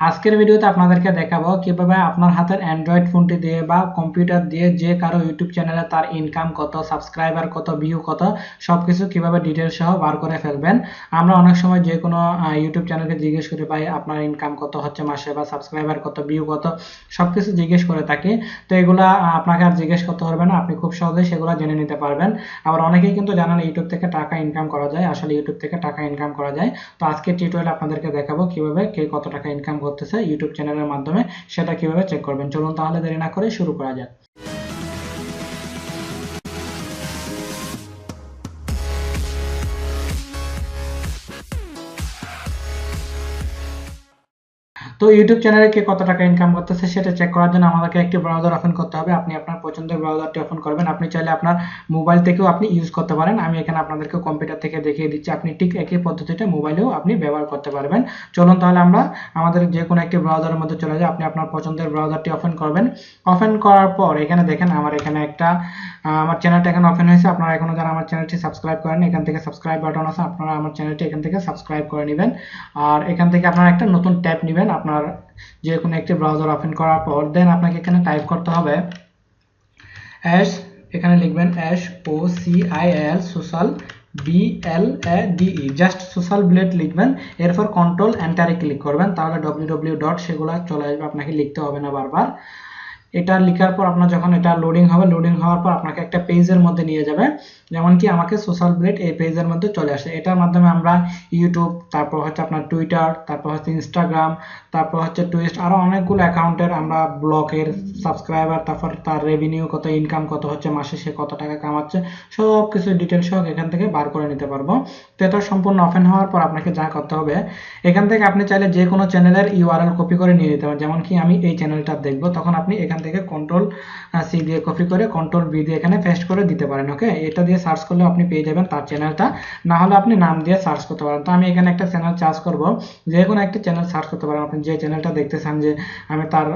আজকের ভিডিওতে আপনাদেরকে দেখাবো কীভাবে আপনার হাতের অ্যান্ড্রয়েড ফোনটি দিয়ে বা কম্পিউটার দিয়ে যে কারও ইউটিউব চ্যানেলে তার ইনকাম কত সাবস্ক্রাইবার কত ভিউ কত সব কিছু কীভাবে ডিটেলস সহ বার করে ফেলবেন। আমরা অনেক সময় যে কোনো ইউটিউব চ্যানেলকে জিজ্ঞেস করে পাই আপনার ইনকাম কত হচ্ছে মাসে বা সাবস্ক্রাইবার কত ভিউ কত, সবকিছু জিজ্ঞেস করে থাকি। তো এগুলা আপনাকে আর জিজ্ঞেস করতে হবে না, আপনি খুব সহজেই সেগুলো জেনে নিতে পারবেন। আবার অনেকেই কিন্তু জানেন ইউটিউব থেকে টাকা ইনকাম করা যায়, আসলে ইউটিউব থেকে টাকা ইনকাম করা যায়। তো আজকে টিউটোরিয়াল আপনাদেরকে দেখাবো কীভাবে কে কত টাকা ইনকাম করতেছে ইউটিউব চ্যানেলের মাধ্যমে সেটা কীভাবে চেক করবেন? চলুন তাহলে দেরি না করে শুরু করা যাক। তো ইউটিউব চ্যানেলে কে কত টাকা ইনকাম করতেছে সেটা চেক করার জন্য আমাদেরকে একটি ব্রাউজার ওপেন করতে হবে। আপনি আপনার পছন্দের ব্রাউজারটি ওপেন করবেন। আপনি চাইলে আপনার মোবাইল থেকেও আপনি ইউজ করতে পারেন। আমি এখানে আপনাদেরকে কম্পিউটার থেকে দেখিয়ে দিচ্ছি। আপনি ঠিক একই পদ্ধতিতে মোবাইলেও আপনি ব্যবহার করতে পারবেন। চলুন তাহলে আমরা আমাদের যে কোনো একটি ব্রাউজারের মধ্যে চলে যাই। আপনি আপনার পছন্দের ব্রাউজারটি ওপেন করবেন। ওপেন করার পর এখানে দেখেন আমার এখানে একটা আমার চ্যানেলটা এখানে ওপেন হয়েছে। আপনারা এখনও যারা আমার চ্যানেলটি সাবস্ক্রাইব করেন এখান থেকে সাবস্ক্রাইব বাটন আছে। আপনারা আমার চ্যানেলটি এখান থেকে সাবস্ক্রাইব করে নেবেন। আর এখান থেকে আপনারা একটা নতুন ট্যাব নেবেন। আপনার যে কোনো একটি ব্রাউজার ওপেন করার পর দেন আপনাকে এখানে টাইপ করতে হবে অ্যাশ এখানে লিখবেন S O C I L social B L A D E just social blade লিখবেন, এরপর কন্ট্রোল এন্টারে ক্লিক করবেন, তাহলে ডব্লিউ ডব্লিউ ডট সেগুলো চলে আসবে, আপনাকে লিখতে হবে না বারবার। এটা লেখার পর আপনার যখন এটা লোডিং হবে লোডিং হওয়ার পর আপনাকে একটা পেজের মধ্যে নিয়ে যাবে। যেমন কি আমাকে সোশ্যাল ব্লেড এই পেজের মধ্যে চলে আসে। এটার মাধ্যমে আমরা ইউটিউব তারপর হচ্ছে আপনার টুইটার তারপর হচ্ছে ইনস্টাগ্রাম তারপর হচ্ছে টুইস্ট আরও অনেকগুলো অ্যাকাউন্টের আমরা ব্লকের সাবস্ক্রাইবার তারপর তার রেভিনিউ কত ইনকাম কত হচ্ছে মাসে, সে কত টাকা কামাচ্ছে সব কিছু ডিটেলস সহ এখান থেকে বার করে নিতে পারব। তো এটা সম্পূর্ণ ওপেন হওয়ার পর আপনাকে যা করতে হবে, এখান থেকে আপনি চাইলে যে কোনো চ্যানেলের ইউআরএল কপি করে নিয়ে নিতে পারেন। যেমন কি আমি এই চ্যানেলটা দেখব, তখন আপনি এখান থেকে কন্ট্রোল সি দিয়ে কপি করে কন্ট্রোল বি দিয়ে এখানে পেস্ট করে দিতে পারেন ওকে এটা দিয়ে সার্চ করলে আপনি পেয়ে যাবেন তার চ্যানেলটা না হলে আপনি নাম দিয়ে সার্চ করতে পারেন। তো আমি এখানে একটা চ্যানেল চার্জ করব। যে কোনো একটা চ্যানেল সার্চ করতে পারেন। আপনি যে চ্যানেলটা দেখতে চান যে আমি তার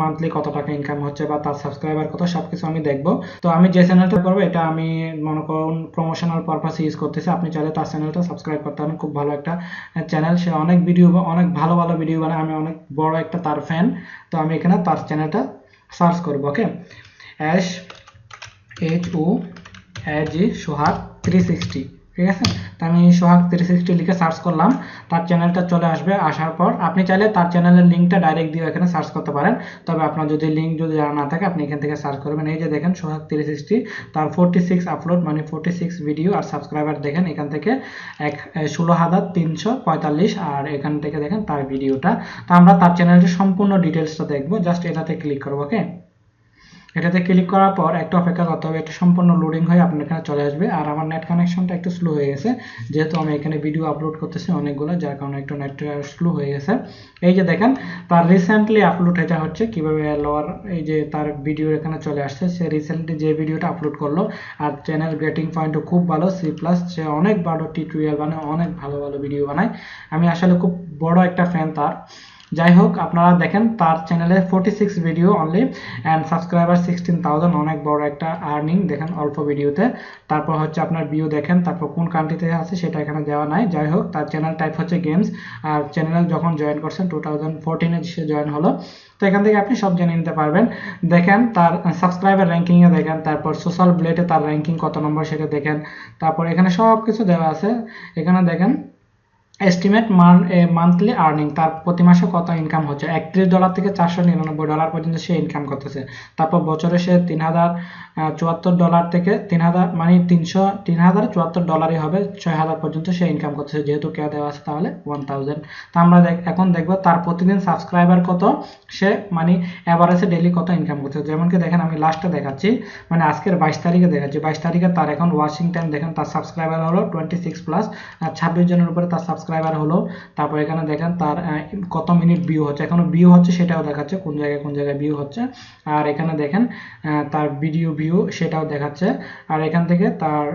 মান্থলি কত টাকা ইনকাম হচ্ছে বা তার সাবস্ক্রাইবার কত সব কিছু আমি দেখব। তো আমি যে চ্যানেলটা করব, এটা আমি মনে করুন প্রমোশনাল পারপাস ইউজ করতেছি। আপনি চাইলে তার চ্যানেলটা সাবস্ক্রাইব করতে পারেন। খুব ভালো একটা চ্যানেল সে অনেক ভিডিও অনেক ভালো ভালো ভিডিও বানায়। আমি অনেক বড় একটা তার ফ্যান তো আমি এখানে তার চ্যানেলটা সার্চ করব okay S H O G Sohag three sixty ঠিক আছে? তো আমি সোহাগ থ্রি সিক্সটি লিখে সার্চ করলাম। তার চ্যানেলটা চলে আসবে আসার পর। আপনি চাইলে তার চ্যানেলের লিঙ্কটা ডাইরেক্ট দিয়ে এখানে সার্চ করতে পারেন। তবে আপনার যদি লিঙ্ক যদি জানা না থাকে, আপনি এখান থেকে সার্চ করবেন। এই যে দেখেন সোহাগ থ্রি সিক্সটি তার ফোরটি সিক্স আপলোড মানে ফোরটি সিক্স ভিডিও আর সাবস্ক্রাইবার দেখেন, এখান থেকে এক ষোলো হাজার তিনশো পঁয়তাল্লিশ আর এখান থেকে দেখেন তার ভিডিওটা তো আমরা তার চ্যানেলটির সম্পূর্ণ ডিটেলসটা দেখব। জাস্ট এটাতে ক্লিক করব ওকে এটাতে ক্লিক করার পর একটা অপেক্ষা করতে হবে, এটা সম্পূর্ণ লোডিং হয়ে আপনার এখানে চলে আসবে। আর আমার নেট কানেকশনটা একটু স্লো হয়ে গেছে। যেহেতু আমি এখানে ভিডিও আপলোড করতেছি অনেকগুলো, যার কারণে একটু নেট স্লো হয়ে গেছে। এই যে দেখেন, তার রিসেন্টলি আপলোড এটা হচ্ছে কীভাবে লোয়ার এই যে তার ভিডিও এখানে চলে আসছে, সে রিসেন্টলি যে ভিডিওটা আপলোড করল। আর চ্যানেল গ্রেটিং পয়েন্টও খুব ভালো সি প্লাস সে অনেক ভালো টিউটোরিয়াল বানায়, অনেক ভালো ভালো ভিডিও বানায়। আমি আসলে খুব বড় একটা ফ্যান তার। যাই হোক আপনারা দেখেন তার চ্যানেলে forty six video only and subscriber sixteen thousand অনেক বড় একটা আর্নিং দেখেন অল্প ভিডিওতে তারপর হচ্ছে আপনার ভিউ দেখেন, তারপর কোন কান্ট্রিতে আছে সেটা এখানে দেওয়া নাই। যাই হোক তার চ্যানেল টাইপ হচ্ছে গেমস আর চ্যানেল যখন জয়েন করছেন টু থাউজেন্ড ফোরটিনে সে জয়েন হলো। তো এখান থেকে আপনি সব জেনে নিতে পারবেন। দেখেন, তার সাবস্ক্রাইবার র্যাঙ্কিংয়ে দেখেন, তারপর সোশ্যাল ব্লেডে তার র্যাঙ্কিং কত নম্বর সেটা দেখেন। তারপর এখানে সব কিছু দেওয়া আছে। এখানে দেখেন এস্টিমেট মান্থলি আর্নিং তার প্রতি মাসে কত ইনকাম হচ্ছে? একত্রিশ ডলার থেকে চারশো নিরানব্বই ডলার পর্যন্ত সে ইনকাম করতেছে। তারপর বছরে সে তিন হাজার চুয়াত্তর ডলার থেকে তিন হাজার মানে তিনশো, তিন হাজার চুয়াত্তর ডলারই হবে, ছয় হাজার পর্যন্ত সে ইনকাম করতেছে। যেহেতু কে দেওয়া আছে তাহলে ওয়ান থাউজেন্ড তা আমরা এখন দেখব তার প্রতিদিন সাবস্ক্রাইবার কত, সে মানে অ্যাভারেজে ডেলি কত ইনকাম করছে যেমন কি দেখেন, আমি লাস্টে দেখাচ্ছি মানে আজকের বাইশ তারিখে দেখাচ্ছি। বাইশ তারিখে তার এখন ওয়াচিং টাইম দেখেন তার সাবস্ক্রাইবার হলো টোয়েন্টি সিক্স প্লাস ছাব্বিশ জনের উপরে তার সাবস্ক্রাইবার হলো, তারপর এখানে দেখেন তার কত মিনিট ভিউ হচ্ছে। এখনও ভিউ হচ্ছে, সেটাও দেখাচ্ছে, কোন জায়গায় কোন জায়গায় ভিউ হচ্ছে। আর এখানে দেখেন তার ভিডিও ভিউ সেটাও দেখাচ্ছে। আর এখান থেকে তার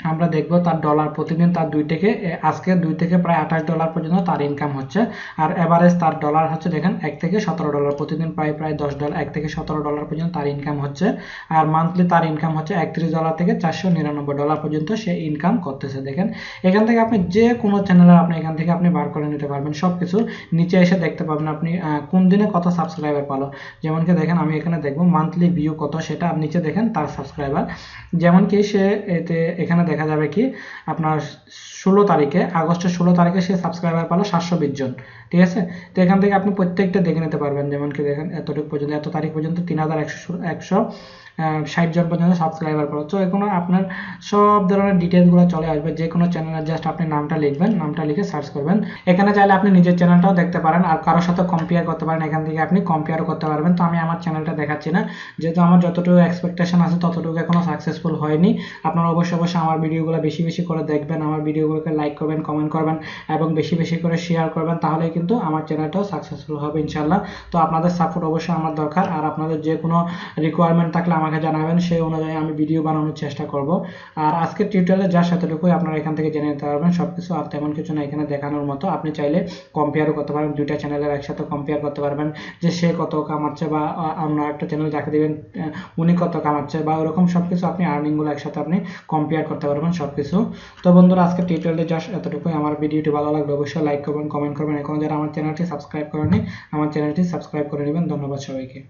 আমরা দেখব তার ডলার প্রতিদিন তার দুই থেকে আজকে দুই থেকে প্রায় আঠাশ ডলার পর্যন্ত তার ইনকাম হচ্ছে। আর এভারেজ তার ডলার হচ্ছে দেখেন এক থেকে সতেরো ডলার প্রতিদিন প্রায় প্রায় দশ ডলার এক থেকে সতেরো ডলার পর্যন্ত তার ইনকাম হচ্ছে। আর মান্থলি তার ইনকাম হচ্ছে একত্রিশ ডলার থেকে চারশো নিরানব্বই ডলার পর্যন্ত সে ইনকাম করতেছে, দেখেন। এখান থেকে আপনি যে কোনো চ্যানেলে আপনি এখান থেকে আপনি বার করে নিতে পারবেন সব কিছু নিচে এসে দেখতে পাবেন আপনি কোন দিনে কত সাবস্ক্রাইবার পালো। যেমন কি দেখেন আমি এখানে দেখব মান্থলি ভিউ কত সেটা নিচে দেখেন তার সাবস্ক্রাইবার যেমন কি সে এতে এখানে দেখা যাবে কি আপনার ষোলো তারিখে, আগস্টের ষোলো তারিখে সে সাবস্ক্রাইবার পালো সাতশো বিশ জন, ঠিক আছে? তো এখান থেকে আপনি প্রত্যেকটা দেখে নিতে পারবেন যেমন কি দেখেন এতটুকু পর্যন্ত, এত তারিখ পর্যন্ত তিন হাজার একশো একশো ষাট জন পর্যন্ত সাবস্ক্রাইবার পাবো তো এখানে আপনার সব ধরনের ডিটেলসগুলো চলে আসবে। যে কোনো চ্যানেলের জাস্ট আপনি নামটা লিখবেন, নামটা লিখে সার্চ করবেন। এখানে চাইলে আপনি নিজের চ্যানেলটাও দেখতে পারেন আর কারোর সাথে কম্পেয়ার করতে পারেন। এখান থেকে আপনি কম্পেয়ার করতে পারবেন। তো আমি আমার চ্যানেলটা দেখাচ্ছি না। যেহেতু আমার যতটুকু এক্সপেকটেশন আছে, ততটুকু এখনও সাকসেসফুল হয়নি। আপনারা অবশ্যই অবশ্যই আমার ভিডিওগুলো বেশি বেশি করে দেখবেন। আমার ভিডিওগুলোকে লাইক করবেন কমেন্ট করবেন এবং বেশি বেশি করে শেয়ার করবেন। তাহলে কিন্তু আমার চ্যানেলটাও সাকসেসফুল হবে ইনশাল্লাহ তো আপনাদের সাপোর্ট অবশ্যই আমার দরকার। আর আপনাদের যে কোনো রিকোয়ারমেন্ট থাকলে আমাকে জানাবেন, সেই অনুযায়ী আমি ভিডিও বানানোর চেষ্টা করব। আর আজকের টিউটোরিয়ালে যা সেতটুকুই আপনারা এখান থেকে জেনে নিতে পারবেন সব কিছু আর তেমন কিছু না এখানে দেখানোর মতো। আপনি চাইলে কম্পেয়ারও করতে পারবেন, দুইটা চ্যানেলের একসাথে কম্পেয়ার করতে পারবেন যে সে কত কামাচ্ছে বা অন্য একটা চ্যানেল যাকে দেবেন উনি কত কামাচ্ছে বা ওরকম সব কিছু আপনি আর্নিংগুলো একসাথে আপনি কম্পেয়ার করতে পারবেন সব কিছু তো বন্ধুরা আজকে টিউটোরিয়ালে জাস্ট এতটুকুই। আমার ভিডিওটি ভালো লাগলে অবশ্যই লাইক করবেন কমেন্ট করবেন। এখন যারা আমার চ্যানেলটি সাবস্ক্রাইব করেনি আমার চ্যানেলটি সাবস্ক্রাইব করে নেবেন। ধন্যবাদ সবাইকে।